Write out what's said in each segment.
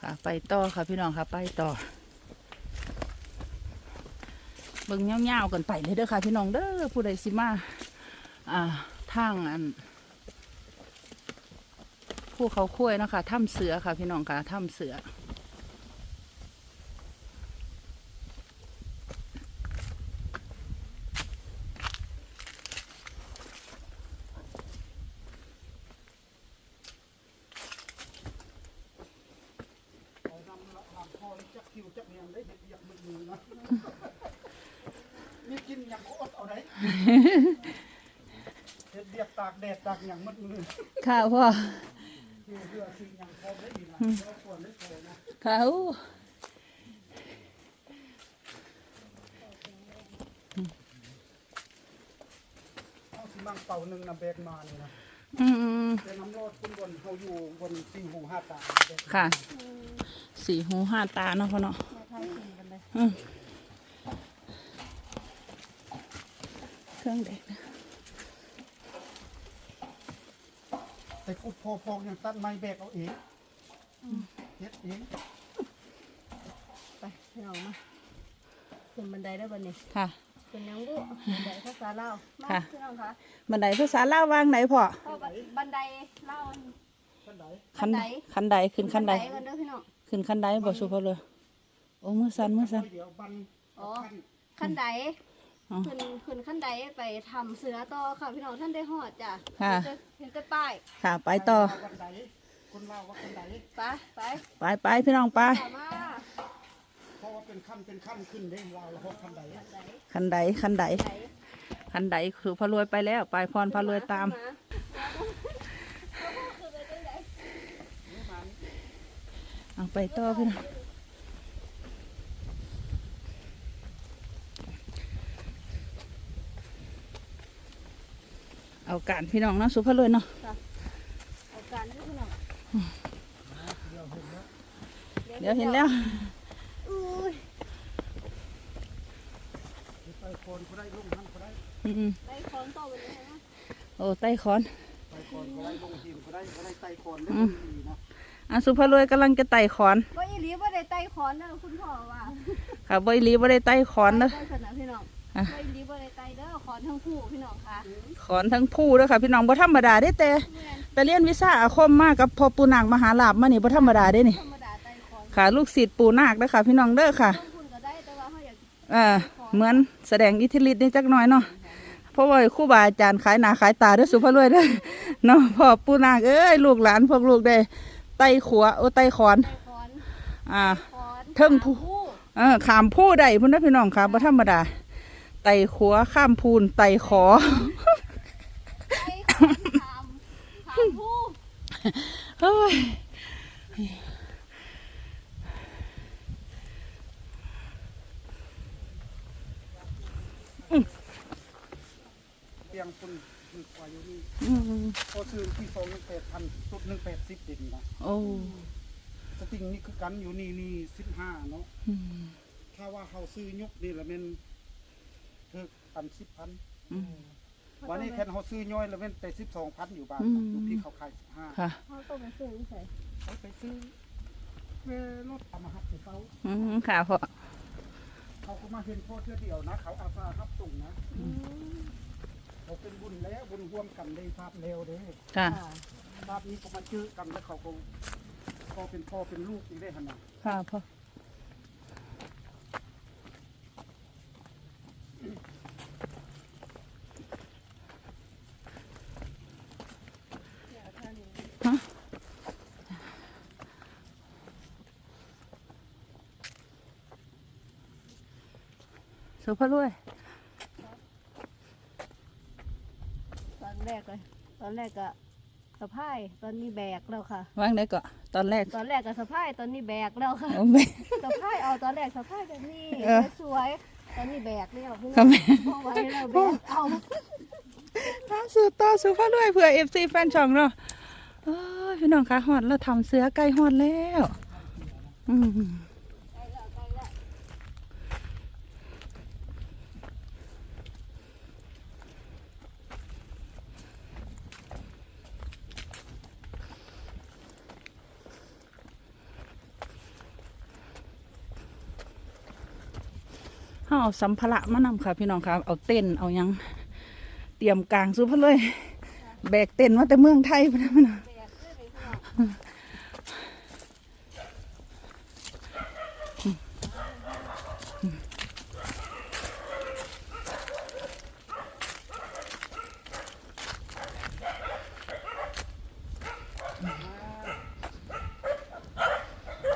ค่ะไปต่อค่ะพี่น้องค่ะ ไปต่อเบิ่งเงาวๆกันไปเลยเด้อค่ะ พี่น้องเด้อผู้ใดสิมาอ่าทางอันผู้เขาคุ้ยนะคะถ้ำเสือค่ะพี่น้องค่ะถ้ำเสือ เอานำละนำพอจัก คิวจักเนียงได้เห็ดเบียกมือมือนะนี่กินอย่างก็อดเอาได้เห็ดเบียกตากแดดตากอย่างมัดมือค่ะพ่อคือเพื่อสิ่งอย่างพอได้ดีนะแล้วควรได้พอนะค่ะอู้เอาสิมังเป่าหนึ่งนะแบกมานี่นะอืมแต่น้ำรอดคุณบนเขาอยู่บนสี่หูห้าตาแบกค่ะ สี่หูห้าตาเนาะพ่อเนาะมาทายกินกันเลยอืมเครื่องเด็กนะแต่กุดพอพองอย่างตัดไม้แบกเอาเองเฮ็ดเองไปพี่น้องมาขึ้นบันไดได้บันนี้ค่ะขึ้นยังบุบันไดภาษาลาวมาค่ะพี่น้องคะบันไดภาษาลาววางไหนพ่อเข้าบันไดเล่าท่านใดขันบันไดขันใดขึ้นขันใดกันเด้อพี่น้อง ขึ้นขันใดบ่สุพอเลยโอ้มือสั่นมือสั่นเดี๋ยวบันอ๋อขั้นขั้นใดอ๋อขึ้นขึ้นขั้นใดไปทำเสือต่อค่ะพี่น้องท่านได้หอดจ้ะค่ะเห็นแต่เห็นแต่ป้ายค่ะไปต่อวันใดคนเล่าว่าคนใดไปไปไปไปพี่น้องไปต่อมาเพราะว่าเป็นขั้นเป็นขั้นขึ้นเด้เราแล้วพบขั้นใดขั้นใดขันใดขันใดใดขันใดคือพระรวยไปแล้ว ไปพรพระรวยตาม ขึ้นไปจังใด เอาไปต่อพี่น้องเอาการพี่น้องเนาะสุภาพรวยเนาะเอาการเด้อพี่น้องเดี๋ยวเห็นแล้วอุ้ยไปโคนก็ได้ลงหันก็ได้อืมได้ของต่อไปเลยนะๆโอ้ไต้ขอนไปโคนก็ได้ลงทีมก็ได้ก็ได้ไต่โคนได้อืมดีนะ อะสุภาพรวยกำลังจะไต่ขอนว่าอีหลีว่าได้ไต่ขอนนะคุณพ่อว่าค่ะบอยลีบ่ได้ไต่ขอนเด้อได้สนะพี่น้องอะว่าอีหลีว่าได้ไต่เด้อขอนทั้งคู่พี่น้องค่ะขอนทั้งผู้เด้อค่ะ พี่น้องบ่ธรรมดาได้แต่แม่นแต่เรียนวิชาอาคมมากกับพ่อปู่นางมหาลาภมานี่บ่ธรรมดาได้นี่ธรรมดาไต่ขอนค่ะ ลูกศิษย์ปู่นาคเด้อค่ะ พี่น้องเด้อค่ะต้องคุณก็ได้แต่ว่าเขาอยากเอ่าเหมือนแสดงอิทธิฤทธิ์นี่จักหน่อยเนาะเพราะว่าครูบาอาจารย์ขายหน้าขายตาเด้อสุภาพรวยเด้อเนาะพ่อปู่นางเอ้ยลูกหลานพวกลูกได้ ไต่ขัวโอ้ไต่ขอนไต่ขอนอ่า ขอนเทิงผู้ผู้เออขามผู้ใดพุ่นนะพี่น้องค่ะบ่ธรรมดา ไต่ขัวข้ามพูนไต่ขอไต่ขอนถามถามผู้เฮ้ยเตียงคุณ คือกว่าอยู่นี่อืมพอซื้อที่สองหนึ่งแปดพันสุดหนึ่งแปดสิบเด็ดนะโอ้สติงนี่คือกันอยู่นี่นี่สิบห้าเนาะอืมถ้าว่าเขาซื้อยกนี่ละแมันคือกันสิบพันอืม วันนี้แค่เขาซื้อย่อยละแมันไปสิบสองพันอยู่บ้านอืม อยู่ที่เขาขายสิบห้าค่ะเขาต้องมาซื้อใส่เขาไปซื้อเวรถเอามาหับให้เขาอืมค่ะพ่อเขาก็มาเห็นพ่อเท่าเดียวนะ เขาอาสารับส่งนะ เขาเป็นบุญแล้วบุญร่วมกันได้ภาพเร็วเด้ค่ะค่ะภาพนี้ก็มาเจอกันแล้วเขาก็พ่อเป็นพ่อเป็นลูกอีกได้ขนาดค่ะพ่ออย่าท่านี้สุภาพรวย ตอน แรกเลย ตอนแรกก็สะพาย ตอนนี้แบกแล้วค่ะวางได้ก่อนตอนแรก ตอนแรกก็สะพาย ตอนนี้แบกแล้วค่ะโอ้แม่ สะพายเอาตอนแรกสะพายแบบนี้เออสวยๆตอนนี้แบกแล้วพี่ค่ะน้องแม่พอไว้แล้วแบกเอาตามสู่ต่อสุภาพรวยเผื่อเอฟซีแฟนช่องเนาะโอ้ยพี่น้องคะฮอดแล้วทำเสือไก่ฮอดแล้ว อืม ใกล้แล้วใกล้แล้ว ค เฮาเอาสัมภาระมานำค่ะ พี่น้องค่ะเอาเต้นเอายังเตรียมกลางสู้เพิ่นเลย แบกเต้นมาแต่เมืองไทยพนะพี่น้องแบกเลยพี่น้อง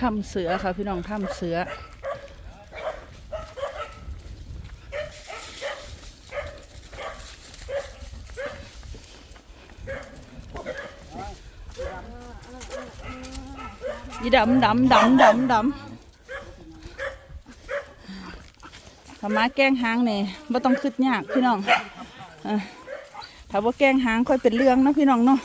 ทำเสือค่ะพี่น้องทำเสือ ยีดำดำดำดำดำถ้ามาแกล้งหางเนี่ยไม่ต้องคืดยากพี่น้องอถ้าว่าแกล้งหางค่อยเป็นเรื่องนะพี่น้องเนาะ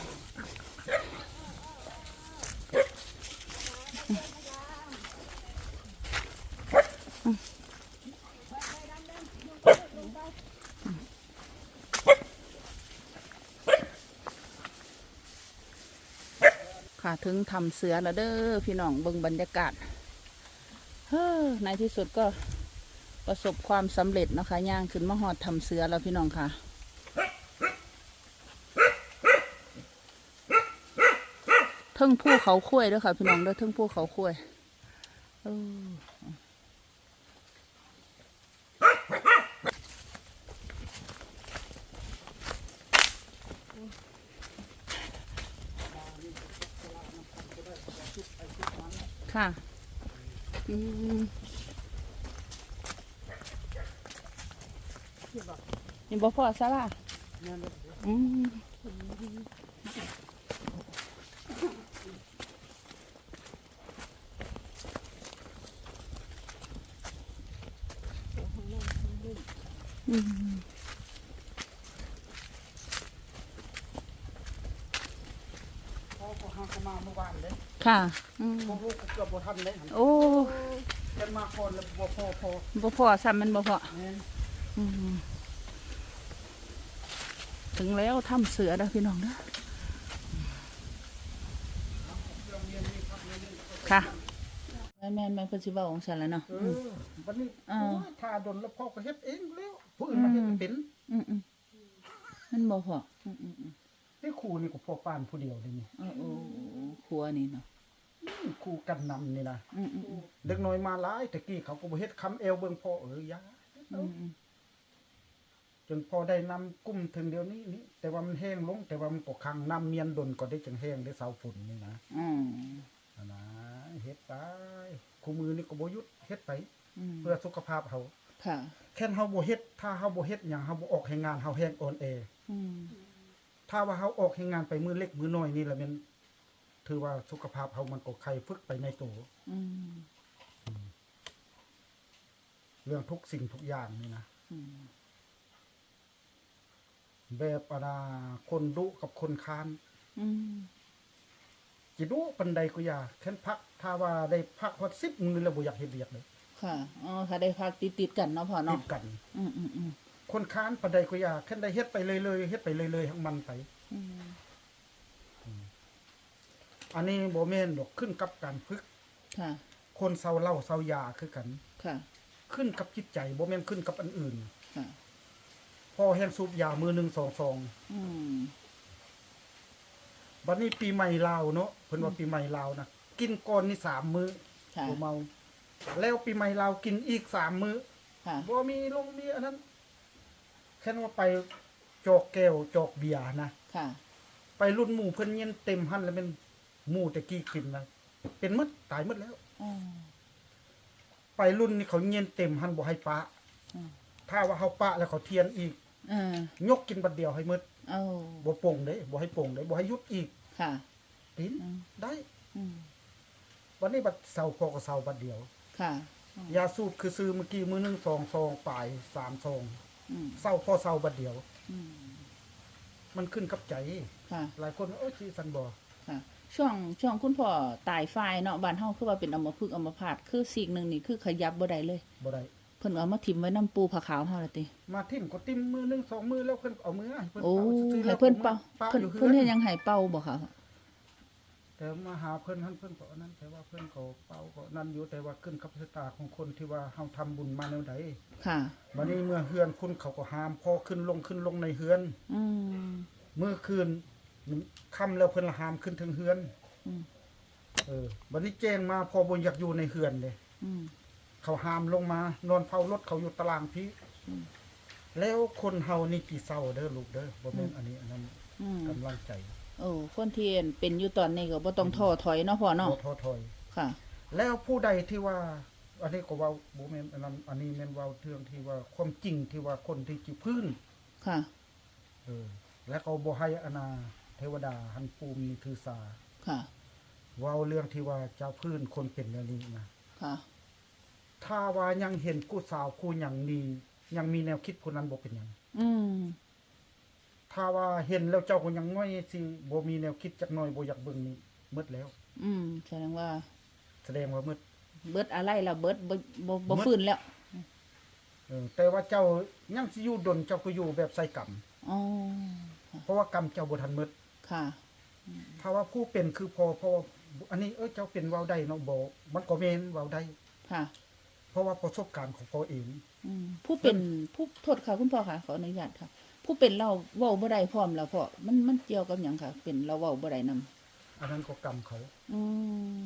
ค่ะถึงทำเสือแล้วเด้อพี่น้องเบิ่งบรรยากาศเฮ้อในที่สุดก็ประสบความสำเร็จนะคะย่างขึ้นมาหอดทำเสือแล้วพี่น้องค่ะทึ่งผู้เขาคุ้วยเด้วยค่ะ พี่น้องเด้อเทึ่งผู้เขาคุ้วยเออค่ะ นี่บ่พอซะล่ะเนี่ยเลยอืม พ่อก็หาเข้ามาเมื่อวานเลยค่ะอืมพวกลูกก็เกือบบ่ทันเลยโอ้กันมาก่อนแล้วบ่พอพอบ่พอซ้ำมันบ่พอแม่นอืมถึงแล้วถ้ำเสือนะพี่น้องนะค่ะแม่นแม่นแม่นเพิ่นสิเว้าของฉันแล้วเนาะ เออวันนี้อ่า โอ้ยถ้าดนแล้วพ่อก็เฮ็ดเองแล้วผู้อื่นมาเฮ็ดเป็นอืมอืมมันบ่พออืมอืมอืม นี่ครูนี่ก็พ่อป้านผู้เดียวเลยนี่โอ้โอ้ครัวนี่เนาะอืมครูกันนำนี่นะอืมอืมอืมเด็กน้อยมาหลายตะกี้เขาก็บ่เฮ็ดคำเอวเบิ่งพ่อเอ้ยยาอืมอืมจนพอได้นำกุ้มถึงเดี๋ยวนี้นี่แต่ว่ามันแห้งลง แต่ว่ามันก็คังน้ำเมียนดนก็ได้จังแห้งได้เสาฝนนี่นะอืมอันนะเฮ็ดไปคู่มือนี่ก็บ่หยุดเฮ็ดไป อืมเพื่อสุขภาพเฮาค่ะ แค่นเฮาบ่เฮ็ดถ้าเฮาบ่เฮ็ดหยังเฮาบ่ออกให้งานเฮาแห้งอ่อนแอ อืม ถ้าว่าเฮาออกให้งานไปมือเล็กมือน้อยนี่แหละแมันถือว่าสุขภาพเฮามันก็ไข้ฝึกไปในตัวอืมเรื่องทุกสิ่งทุกอย่างนี่นะอืมแบบอาณาคนดุกับคนค้านอืมจิดุปันใดก็อย่าแค่นพัก ถ้าว่าได้พักฮอด10มื้อแล้วบ่อยากเฮ็ดเวียกเลยค่ะอ๋อค่ะได้พักติดติดๆกันเนาะพ่อติเนาะดกัน อืมอืมอืม คนค้านปันใดก็อย่าแค่นได้เฮ็ดไปเลยๆเฮ็ดไปเลยๆของมันไป อืมอันนี้บ่แม่นดอกขึ้นกับการฝึก ค่ะ คนเซาเหล้าเซายาคือกัน ค่ะ ขึ้นกับจิตใจบ่แม่นขึ้นกับอันอื่น ค่ะ พอแห้งสูบยามือหนึ่งสองซองอืม บัดนี้ปีใหม่ลาวเนาะเพิ่นว่าปีใหม่ลาวนะกินก่อนนี่สามมื้อค่ะ บ่เมา แล้วปีใหม่ลาวกินอีกสามมื้อค่ะ บ่มีลงมีอันนั้น แค่ว่าไปจอกแก้วจอกเบียร์นะค่ะ ไปรุ่นหมู่เพิ่นเย็นเต็มหันแล้วเป็นหมู่ตะกี้กินนะเป็นหมดตายหมดแล้วอ๋อไปรุ่นนี้เขาเย็นเต็มหันบ่ให้ปะอืมถ้าว่าเขาปะแล้วเขาเทียนอีกอ่ายกกินบัดเดียวให้หมดเอาบ่โป่งเด้บ่ให้โป่งเด้บ่ให้หยุดอีก ค่ะกินอืมได้อืมวันนี้บัดเสาพอกับเสาบัดเดียว ค่ะ ยาสูบคือซื้อเมื่อกี้มือหนึ่งสองซองปลายสามซอง อืมเศร้าพอเศร้าบัดเดียว อืมมันขึ้นกับใจ ค่ะ หลายคนว่าเอ้ยชีสันบอค่ะ ช่วงช่วงคุณพ่อตายฝ่ายเนาะบ้านเฮาคือว่าเป็นอัมพฤกษ์อัมพาตคือสิ่งหนึ่งนี่คือขยับบ่ได้เลย บ่ได้เพิ่นเอามาถิ่มไว้น้ำปูผาขาวเฮาละติ มาทิ่มก็ติ้มมือหนึ่งสองมือแล้วเพิ่นเอามือให้เพิ่นโอ้เป่าซื่อๆให้แล้วเพิ่นเป่าปะเพิ่นอยู่เพิ่นเฮ็ดหยังให้เป่าบ่คะ แต่แต่มาหาเพิ่นหันเพิ่นก็อันนั้น แต่ว่าเพิ่นก็เป่าก็นั่นอยู่แต่ว่าขึ้นกับชะตาของคนที่ว่าเฮาทำบุญมาแนวใดค่ะบัดนี้เมื่อเฮือนคุณเขาก็ห้ามพอขึ้นลงขึ้นลงในเฮือน อืม เมื่อคืนค่ำแล้วเพิ่นละห้ามขึ้นถึงเฮือนอืม เออบัดนี้แจ้งมาพอบ่อยากอยู่ในเฮือนเลย อืม เขาห้ามลงมานอนเฝ้ารถเขาอยู่ตารางพี่อืม แล้วคนเฮานี่กี่เศร้าเด้อลูกเด้อบ่แม่นอันนี้อันนั้นอืมกำลังใจ โอ้คนที่เป็นอยู่ตอนนี้ก็บ่ต้องท้อถอยเนาะพ่อเนาะบ่ท้อถอย ค่ะ แล้วผู้ใดที่ว่า อันนี้ก็เว่าบ่แม่นอันนั้นอันนี้แม่นเว้าเรื่องที่ว่าความจริงที่ว่าคนที่จิพื้นค่ะ เออ แล้วก็บ่ให้อนาเทวดาหันภูมิถือสา ค่ะ เว้าเรื่องที่ว่าเจ้าพื้นคนเป็นแนวนี้นะ ค่ะ ถ้าว่ายังเห็นกูสาวกูหยังนี้ยังมีแนวคิดคนนั้นบ่เป็นหยังอืม ถ้าว่าเห็นแล้วเจ้าก็ยังง่อยสิบ่มีแนวคิดจักหน่อยบ่อยากเบิ่งนี่หมดแล้ว อืมแสดงว่า แสดงว่าหมดเบิดอะไรแล้วเบิดบ่บ่บ่หมดฟื้นแล้วเออแต่ว่าเจ้ายังสิอยู่ดนเจ้าก็อยู่แบบใส่กรรมอ๋อเพราะว่ากรรมเจ้าบ่ทันหมดค่ะถ้าว่าผู้เป็นคือพอเพราะว่าอันนี้เออเจ้าเป็นเว้าได้เนาะบ่มันก็แม่นเว้าได้ค่ะเพราะว่าประสบการณ์ของพ่อเองอืมผู้เป็นผู้โทษค่ะคุณพ่อค่ะขออนุญาตค่ะ ผู้เป็นเราเว้าบ่ได้พร้อมแล้วพ่อมันมันเกี่ยวกับหยังค่ะ เป็นเราเว้าบ่ได้นํอันนั้นก็กรรมเขา อืม